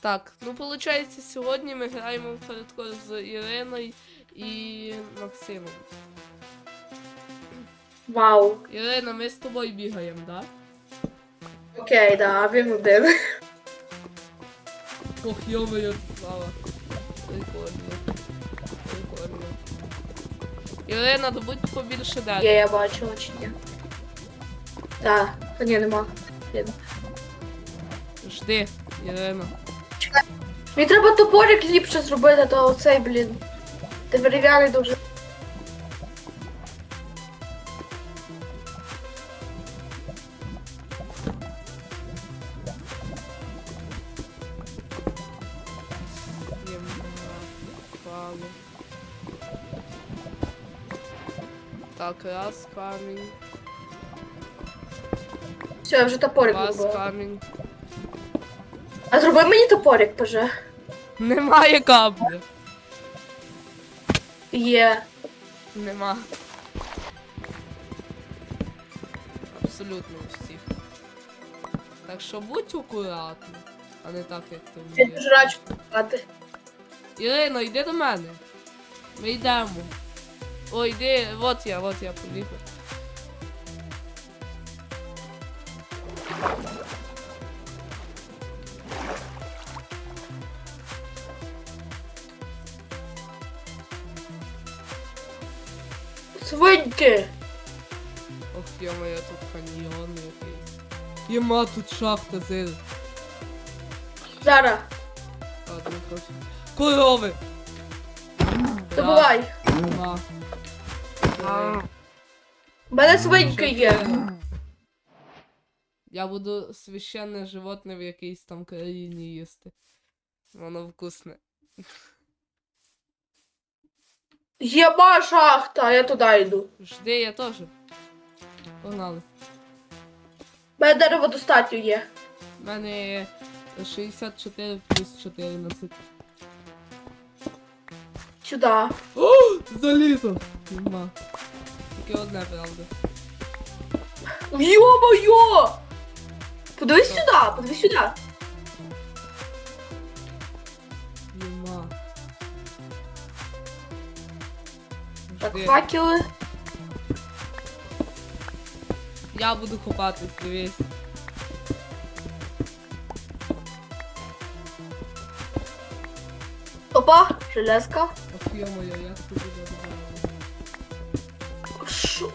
Так, ну виходить, сьогодні ми граємо в хардкор з Іриною і Максимом. Вау. Ірина, ми з тобою бігаємо, да? Окей, да, він один. Ох, йомою, слава. Прикольно. Прикольно. Ірина, добудь побільше Є, дати. я бачила чи ні. Так, та ні, нема. Жди, Ірина. Мені треба топорик ліпше зробити, то оцей, блін. Дерев'яний дуже. Єма, пало. Так, раз камінь, Все, я вже топорик два зробила. камінь. А зроби мені топорик, поже. Немає кабля. Є. Нема. Абсолютно у всіх. Так що будь акуратний, а не так, як ти Я вмієш. дуже раджу топати. Ірино, йди до мене. Ми йдемо. О, йди, от я, от я побігла. Єма, тут шахта зил. Зараз. Ладно, трохи. Корови! Добувай. У мене свиньки є. Я буду священне животне в якійсь там країні їсти. Воно вкусне. Єма шахта, я туди йду. Жди, я теж. Погнали. У мене дерево достатньо є. У мене 64 плюс 14. Сюди. О, залізо! Нема. Тільки одне, правда. Йо-моє! Подивись сюди, подивись сюди. Нема. Так, Жди. факели. Я буду копатись, дивись. Опа, железка. Ох, йо-моє, як тобі добре. Що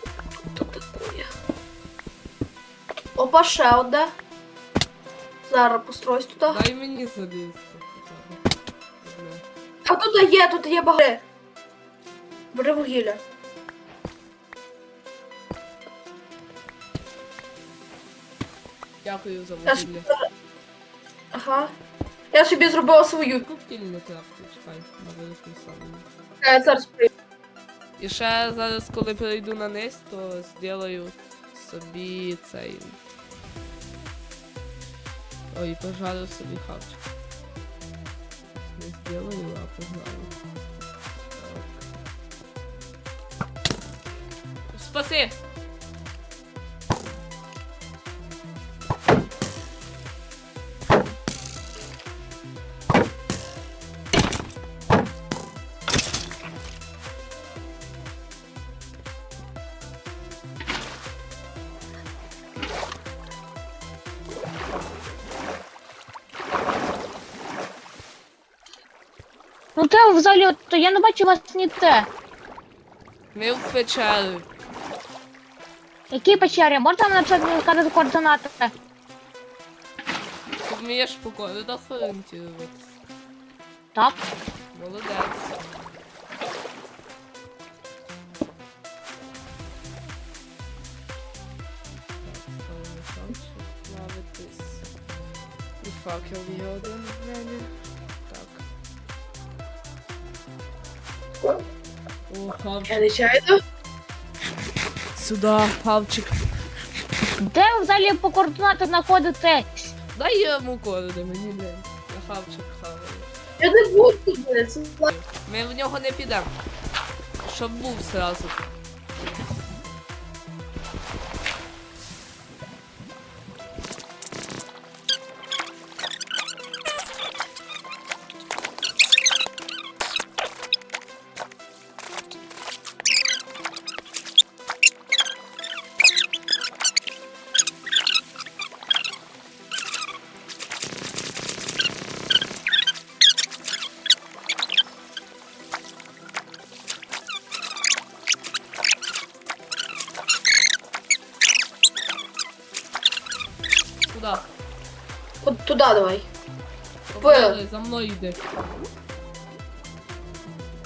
тут таке? Опа, ще одне. Зараз постройсь туди. Дай мені залізти. А тут є, тут є баги. Бери вугілля. Дякую за Я вугілля. Ага. Я собі зробила свою. Коптільний крафти, чекай, на великий самий. Я зараз прийду. І ще зараз, коли перейду на низ, то зроблю собі цей. Ой, пожарю собі хавчик. Не зроблю, а пожарю. Так. Спаси! Взагалі, то я не бачу вас ні те. Ми в печеру. Які печері? Можна нам написати сказати координати? Ти вмієш по коридорах орієнтуватися. Так. Молодець. Так, ставимо шамчик, плавитись. І факел є один О, Я хавчик. нечайно. Сюда, Павчик. Де взагалі по координату знаходитесь? Дай йому короди, мені не. Я хавчик хаваю. Я не буду, блядь. це Ми в нього не підемо. Щоб був сразу. давай. Погнали, за мною йди.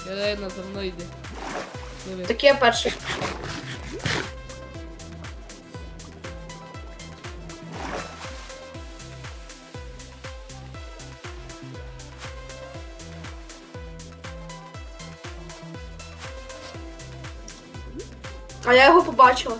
Ірина, за мною йди. Диви. Так я перший. А я його побачила.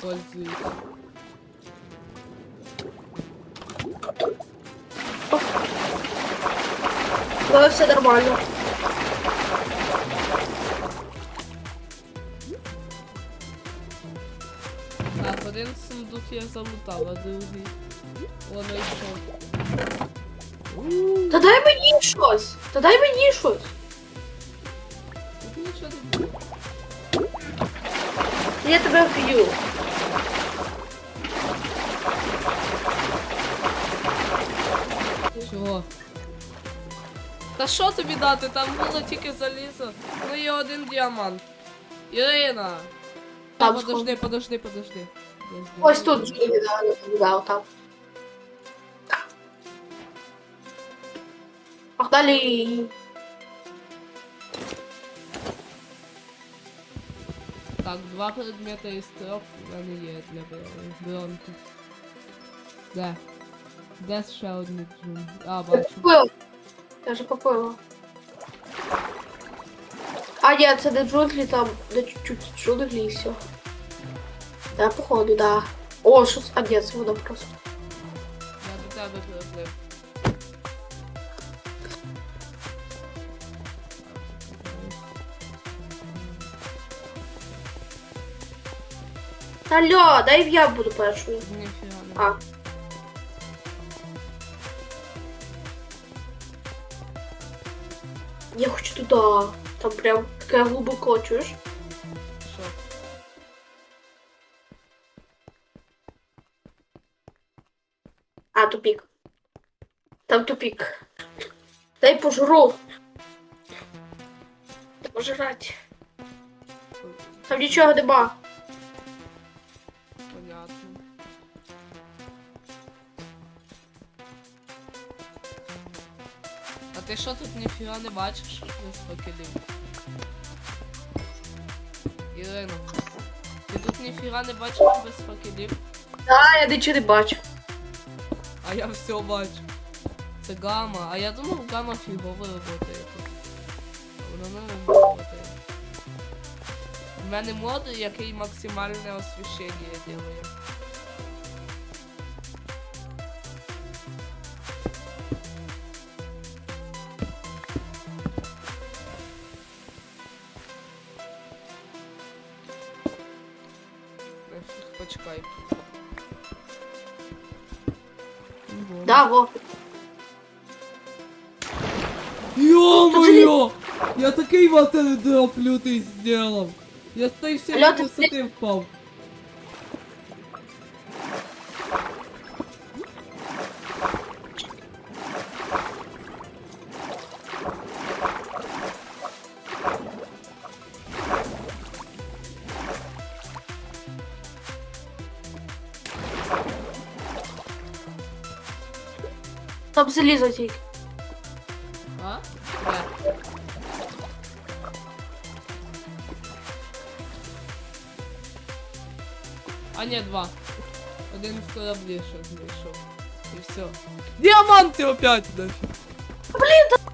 Пользуюсь. Але все нормально. Так, один сундук я залутав, а другий. Воно йшов. Та дай мені щось. Та дай мені щось. Я тебе вб'ю. Чого? Та що тобі дати? Там було тільки залізо. Ну і один діамант. Ірина! Та, Там подожди, подожди, подожди. Подожди. Ось тут Джулі дав там. Погнали. Так, два предмети із трьох в мене є для бро- бронки. Де? Де ще одні джун? А, бачу. Попила. Я вже попила. А, ні, це не джунглі, там де чуть-чуть джунглі і все. Да, походу, да. О, що це? А, ні, це воно просто. Я до тебе приплив. Алло, дай я буду першою. Ніфіга не. А. Хочу. Там прям такая глубоко, чуешь? А, тупик. Там тупик. Дай пожру. Пожрать. Там нічого нема. Ти що тут ніфіга не бачиш без факелів? Ірина, ти тут ніфіга не бачиш без факелів, А, я нічого не бачу. а я все бачу. Це гама, а я думав гама фігово работає тут. Вона не работає. У мене мод, який максимальне освіщення делає. Ё-моё! Я такий ватер-дроп лютий сделал. Я з тої всієї Алло, ти висоти впав. Там залізо тільки. ні, два. Один в кораблі ще знайшов. І все. Діаманти опять нафіг.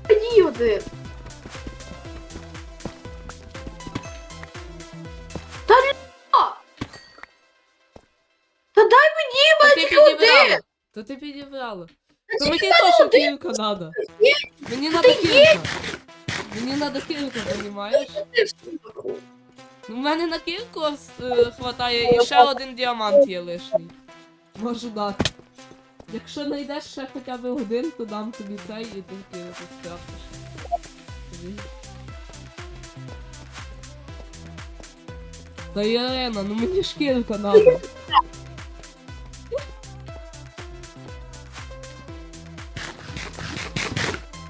Мені один. Та ля! Та дай мені, То мене ти тільки один! підібрала. То ти підібрала. То мені теж кілька надо. Мені надо Ти кілька. Мені надо кілька, понімаєш? Ну, В мене на кільку е, хватає і ще один діамант є лишній. Можу дати. Якщо знайдеш ще хоча б один, то дам тобі цей і ти скрафтиш. Та Ірина, ну мені шкірка надо.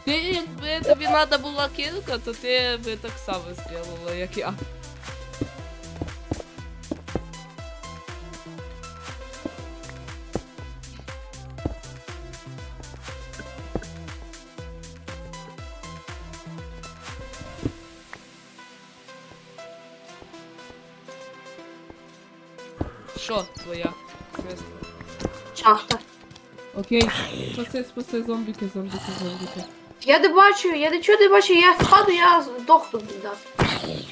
Ти, якби тобі треба була кілька, то ти би так само зробила, як я. Що твоя? Квест? Шахта. Окей. Спаси, спаси, зомбіки, зомбіки, зомбіки. Я не бачу, я нічого не бачу, я впаду, я здохну, да.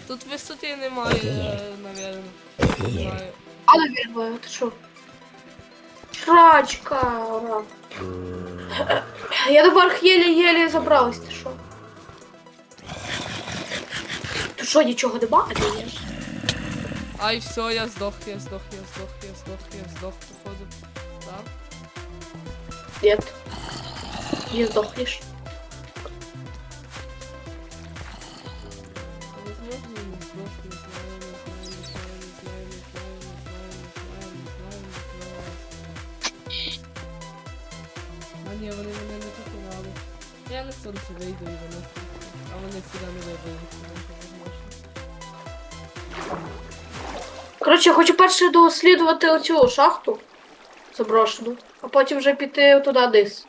Тут висоти немає, е, навірно. Не знаю. Але вірваю, ти що? Шрачка. ура. Я наверх єлі-єлі забралась, ти що? Ти що, нічого не бачиш? Ай, все, я сдох, я сдох, я сдох, я сдох, я сдох, походу. Да? Нет. Не сдохнешь. А ні, вони мене не покинали. Я на сонце вийду і вони. А вони сюди не вийдуть. Коротше, я хочу перше дослідувати оцю шахту заброшену, а потім вже піти туди вниз.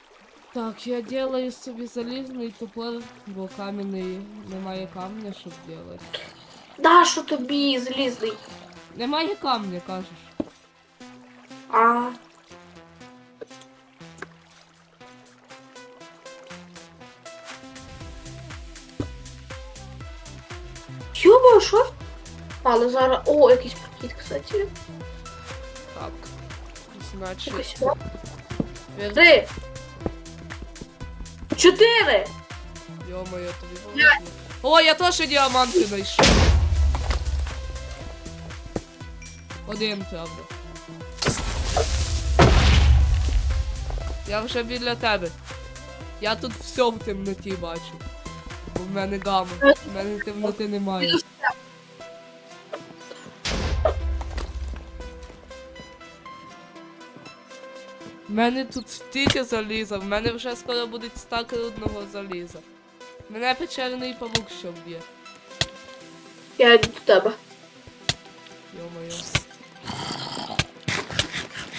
Так, я делаю собі залізний топор, бо кам'яний немає камня, щоб делати. Да, що тобі залізний. Немає камня, кажеш. А. Йоба, що? Але зараз. О, якийсь прохід, кстати. Так. Значить. Якось Три. Чотири. Йо-моє, тобі повезло. О, я теж діаманти знайшов. Один, правда. Я вже біля тебе. Я тут все в темноті бачу. Бо в мене гама. В мене темноти немає. В мене тут стільки заліза, в мене вже скоро буде стак рудного заліза. Мене печерний павук що вб'є. Я йду до тебе. Йо-моє.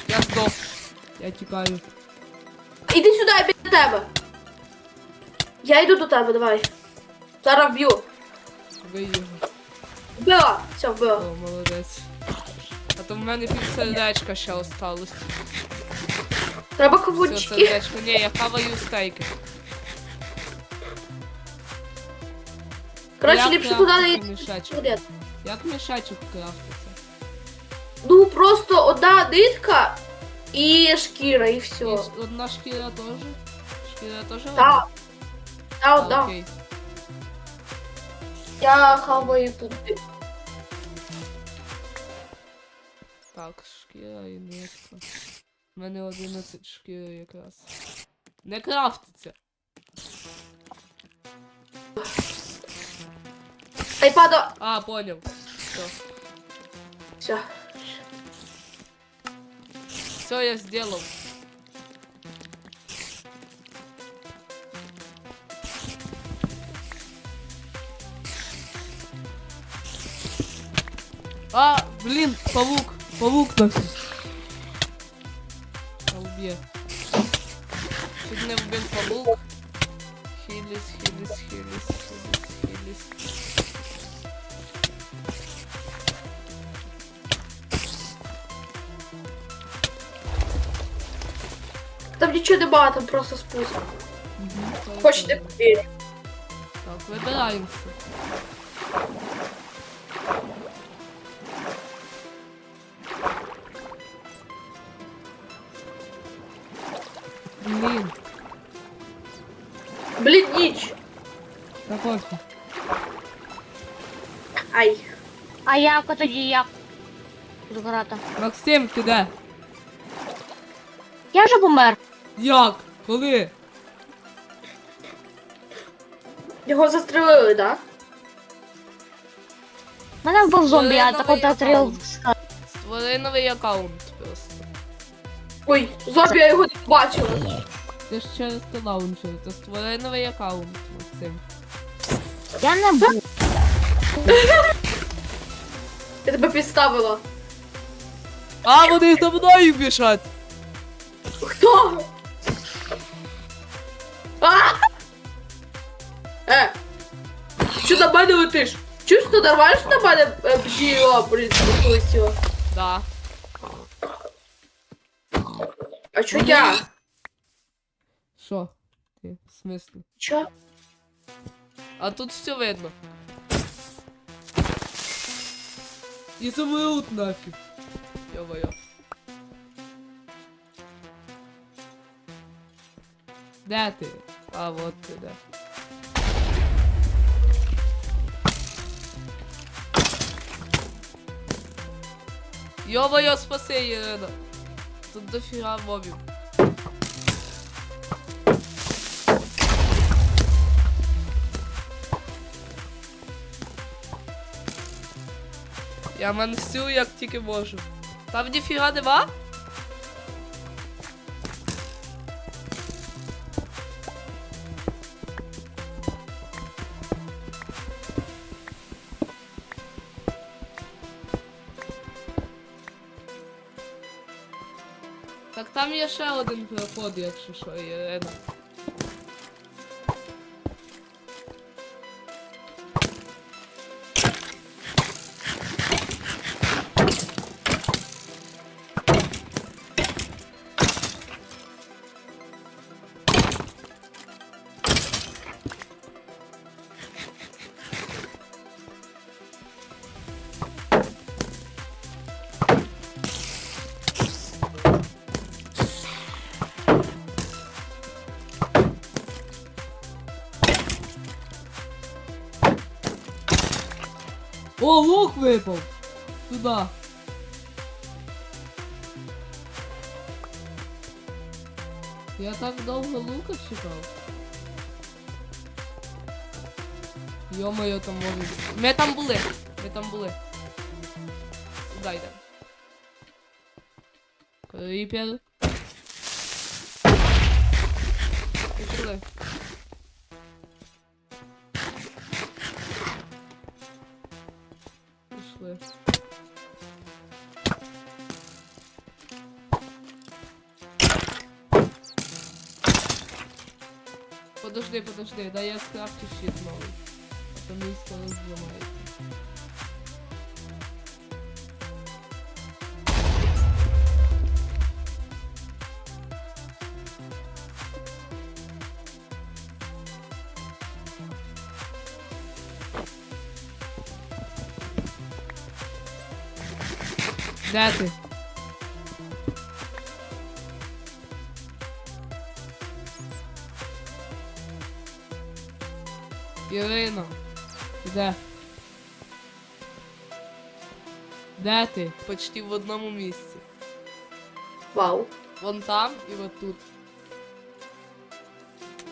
Я здох. Я тікаю. Іди сюди, я біля тебе. Я йду до тебе, давай. Зараз вб'ю. Вбий його. Вбила. Все, вбила. О, молодець. А то в мене пів сердечка ще осталось. Треба Все, кавунчики. сердечко. Ні, я хаваю стейки. Коротше, Як ліпше туди крафтити не мішечок? йти. Як мішечок крафтиться? Ну, просто одна нитка і шкіра, і І все. ж одна шкіра теж? Шкіра теж? Так. Та А, одна. Окей. Я хаваю тут. Так, шкіра і нитка. У мене 11 шкіри якраз. Не крафтиться. Айпада. А, понял. Все. Все. Все я сделал. А, блин, паук, паук нафиг. А, уб'є. Чуть не вбив павук. Хіліс, хіліс, хіліс, хіліс, хіліс. Там нічого нема, там просто спуск. Мгм, Хочете повірити? Так, вибираємося. А як тоді як? Згорати. Максим, ти де? Я вже помер. Як? Коли? Його застрелили, да? Мене був зомбі, я так от аккаунт. Створи новий аккаунт просто. Ой, зомбі, я його не бачила. Ти ж через те лаунчер, то створи новий аккаунт, Максим. Я не був. Я тебе підставила. А, вони за мною біжать! Хто? А! Е! Що на мене летиш? Чуєш, ти нормально, що на мене е, бджіла, блін, полетіла? Да. А чо я? Що? Ти, в смислі? Чо? А тут все видно. І замрут нафиг. Ё-моё. Да ты. А, вот ты, да. Ё-моё, спаси, Ірина. Тут дофига мобів. Я мансю як тільки можу. Там ніфіга нема? Так там є ще один проход, якщо що, Ірина. О, лук випав! Туда. Я так довго лука чекав. Йо-моє, там може. Ми там були. Ми там були. Сюди йдемо. Кріпер. Подожди, подожди, дай я скрафчу щит новий. То мій скоро зламається. Де ти? Де? Почти в одному місці. Вау, Вон там і от тут.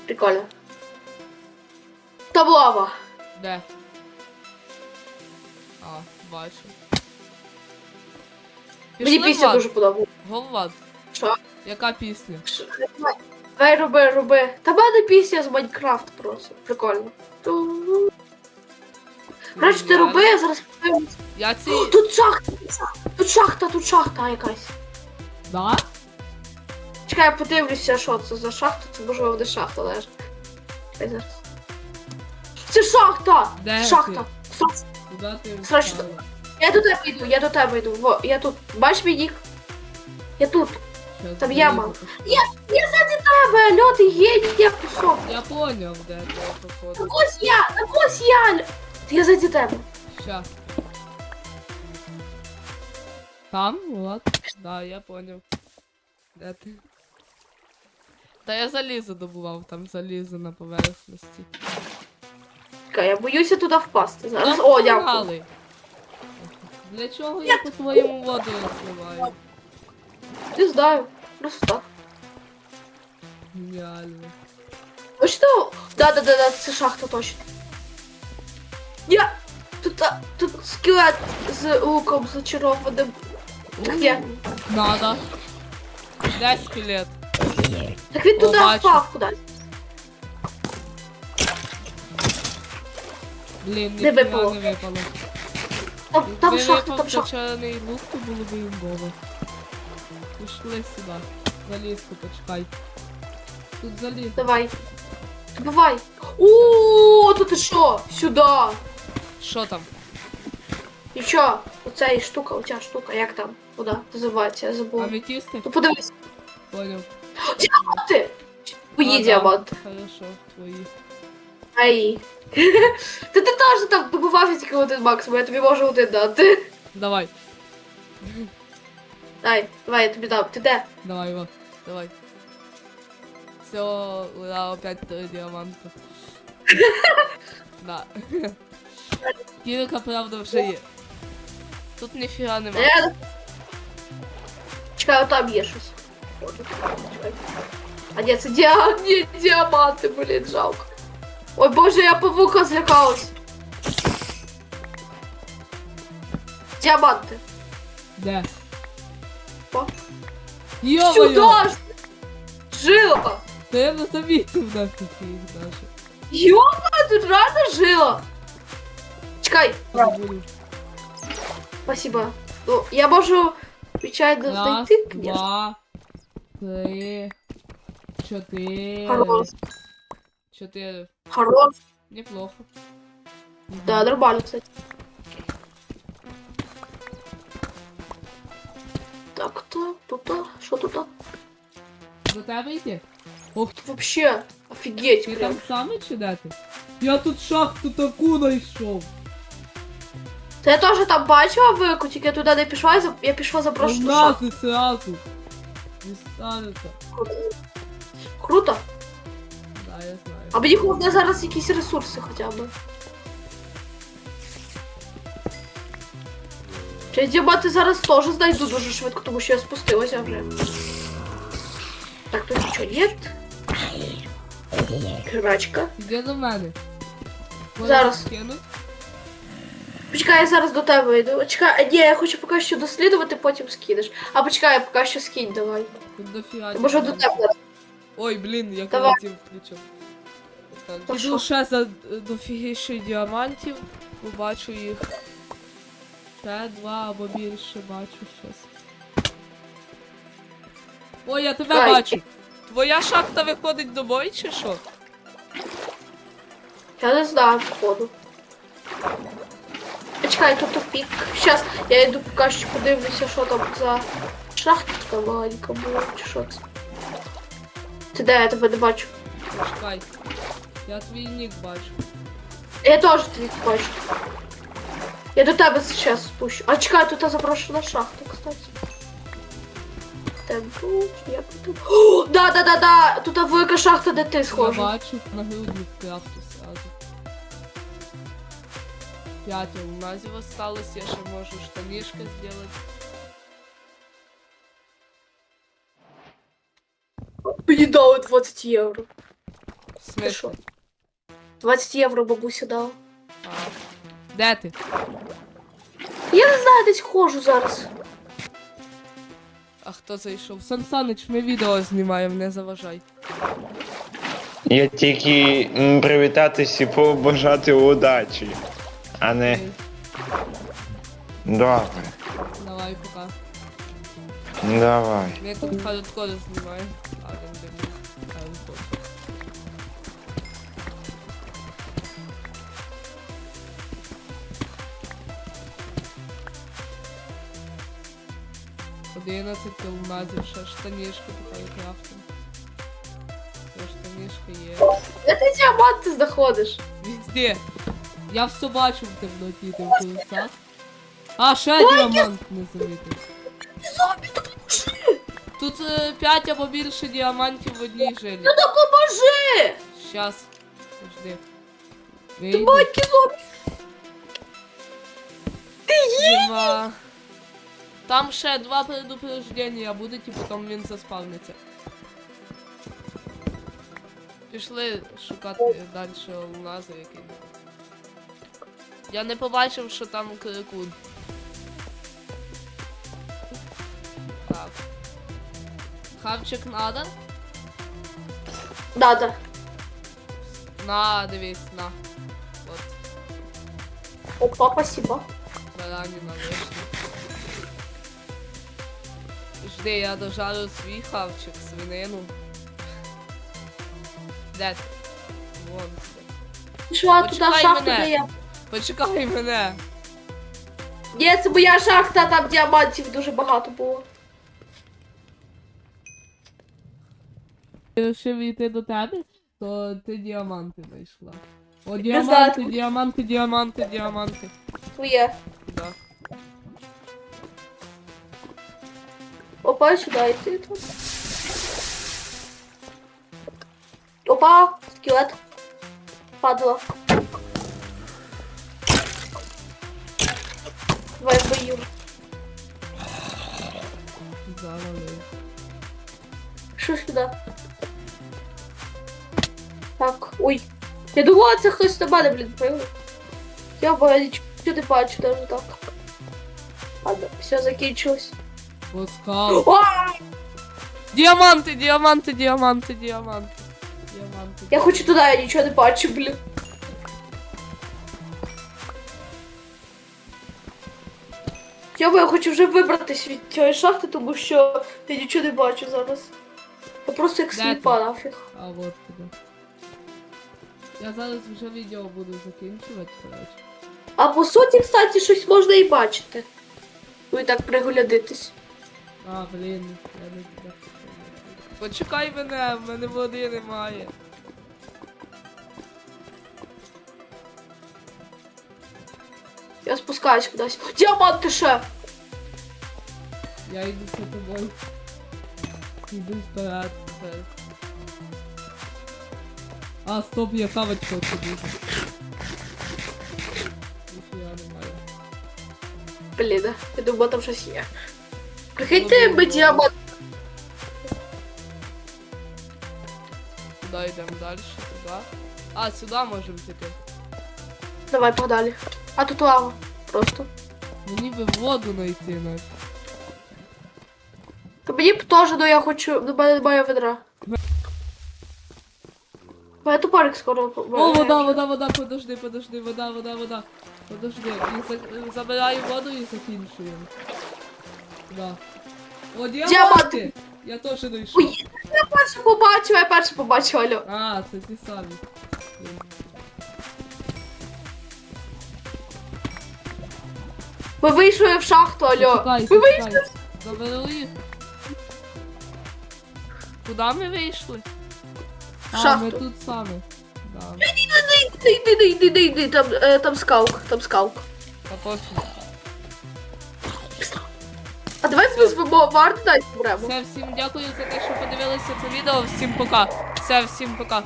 прикольно. Там лава. Де? А, бачу. Мені Пішли, пісня Влад? дуже подобається. Влад, Що? яка пісня? Що? Давай роби, роби. Та в мене пісня з Майнкрафт просто. Прикольно. Ту- Коротше, ти Я- роби, я зараз. Я ці... О, Тут шахта, тут шахта, тут шахта якась. Да? Чекай, я подивлюся, що це за шахта, це можливо де шахта лежить. Чекай зараз. Це шахта! Де Це шахта. Куди ти Срочно. встала? Я до тебе йду, я до тебе йду. Во, я тут. Бачиш мій нік? Я тут. Щас Там яма. поки. Я заді тебе, льот і геть, я кусок. Я поняв, де ти походу. Ось я, так ось я. Я заді тебе. Щас. Там? Влад? Да, я поняв. Де ти? Та я залізо добував, там залізо на поверхності. Чекай, я боюся туди впасти. Зараз. О, дякую. погнали. Для чого я по твоєму воду розливаю? Не знаю. Просто так. Геніально. Ось що? Да, да, да, да, це шахта точно. Я. Тут тут, а, тут скелет з луком зачарованим. Где? Надо. Де скелет? Так він туди бачу. впав кудись. Блін, Не ніхуя випало. не випало. Там, там Якби шахта, випав там шахта. зачарений лук, то було б імбово. Пішли сюди. Залізку, почекай. Тут заліз. Давай. Добивай. О, тут ти що? Сюди. Що там? І що? Оця і штука, оця штука, як там? Куди називається? Я забула. Аметісти? Ну подивись, Поняв. ти. Твої А, да. діаманти. Хорошо, твої. Ай. Та ти теж там добивався тільки один максимум, я тобі можу один дати. Давай, Дай, давай, я тобі дам. Ти де? давай его, давай. Все, ура, опять три діаманта. Да. Кірка, правда, вже є. Тут ніфіга нема. Я... Чекай, там є щось. Може, чекай. А ні, це діа... ні, діаманти, блін, жалко. Ой, боже, я павука злякалась. Діаманти. Де? О. Йо-моє! Сюда ж! Жила! Та я не замітив нафіг їх даже. Йома, тут реально жила! Чекай, спасибо. Ну, я можу звичайно Раз, знайти, конечно. два, три, чотири. Хорош. Чотири. Хорош. Неплохо. Да, нормально, кстати. Так, то, тут, то, що тут? то? До тебе йти? Ох, Вообще, офігеть, ти прям. там саме чи де ти? Я тут шахту таку знайшов. Та я теж там бачила вику, тільки я туди не пішла, я за- я пішла за прошлу шахту. Алмази зразу. Не станеться. Круто. Да, я знаю. А мені головне зараз якісь ресурси хоча б. Чи діаманти зараз теж знайду дуже швидко, тому що я спустилася вже. Так, тут нічого нет. Крачка. Іди до мене. Можеш Зараз. скинуть? Почекай, я зараз до тебе йду. Чекай, ні, я хочу поки що дослідувати, потім скинеш. А почекай, поки що скинь давай. Тут дофіга. Може до тебе. Ой, блін, я Давай. колотів включив. Так, То Іду ще за е, дофігіше діамантів. Побачу їх. Ще два або більше бачу щас. Ой, я тебе Ай. бачу. Твоя шахта виходить до бою чи що? Я не знаю, походу. Почекай, тут тупік. Щас, я йду поки що подивлюся, що там за шахтка маленька була, чи що це. Ти де, я тебе не бачу. Почекай. Я твій нік бачу. Я теж твій бачу. Я до тебе зараз спущу. А чекай, тут заброшена шахта, кстати. Темпу, я потім. Да, да, да, да! Тут велика шахта, де ти схожий. Я бачу, на гилду шахту. 5 алмазів осталось, я ще можу штанишка сделать. Мне дало 20 евро. Смешно. 20 евро бабуся дала. А. Де? Я не знаю, десь хожу зараз. А хто зайшов? Сан Саныч, ми відео знімаємо, не заважай. Я тільки привітатись і побажати удачі. А не Окей, добре. Давай, пока. Давай. Ми тут хардкор знімаємо. А, він дивний. Хардкор. Одинадцять алмазів, ще штанішки така крафтом. Ще штанішки є. Де ти діаманти знаходиш? Везде. Я все бачу в темноті, ти в кулисах. А, ще діамант не замітив. Зомбі, допоможи! Тут е, 5 або більше діамантів в одній жилі. Ну допоможи! Щас. Подожди. Ти маленький зомбі! Два. Там ще два предупреждення будуть і потім він заспавниться. Пішли шукати далі алмази який. Я не побачив, що там крикун. Так. Хавчик надо? Надо. На, дивись, на. От, Опа, спасибо. бараніна вишня. Жди, я дожарю свій хавчик, свинину. Де ти? Вон ти. Пішла туди Почекай шахту, мене. де я. Почекай мене. Ні, це моя шахта, там діамантів дуже багато було. Якщо війти до тебе, то ти діаманти знайшла. О, знаю, діаманти, тут- діаманти, діаманти, діаманти. Твоє. Да. Опа, сюди йти тут. Опа, скелет. Падла. Давай бою. Завали. Що сюди? Так, ой. Я думала, це хтось на мене, блін, появив. Я бо я нічого не бачу навіть так. Ладно, все закінчилось. Лоскал. О! Діаманти, діаманти, діаманти, діаманти. Діаманти. Я хочу туди, я нічого не бачу, блін. Я бо я хочу вже вибратись від цієї шахти, тому що я нічого не бачу зараз. Я просто як Де сліпа ти? нафіг. А от тебе. Я зараз вже відео буду закінчувати, коротше. А по суті, кстати, щось можна і бачити. Ну і так приглядитись. А, блін, я не туди. Почекай мене, в мене води немає. Я спускаюсь кудись. Діаманти ще! Я йду за тобою. Іду вперед, вперед. А, стоп, я хавать хочу дуже. Ніфіга немає. Блін, я думаю, там щось є. Прикиньте, ми діамант. Куди йдемо далі? Туди. А, сюди можемо піти. Давай погнали. А тут лава. Просто. Мені би воду знайти навіть. Та мені б теж, ну я хочу. В мене немає ведра. Моя тупарик скоро. О, вода, вода, вода, подожди, подожди, вода, вода, вода. Подожди, і за- забираю воду і закінчуємо. Да. О, діаманти! Я теж знайшов. Ой, я перше побачила, я перше побачила, алло. А, це ті самі. Ми вийшли в шахту, алло. Чекай, Ми вийшли. чекай. Заберу їх. Куди ми вийшли? В А, ми шахту. тут самі. Да. Йди, іди, йди, іди, йди, там, е, там скаук, там скаук. Та точно. А давай визвемо варду дай беремо. Все, всім дякую за те, що подивилися це відео. Всім пока. Все, всім пока.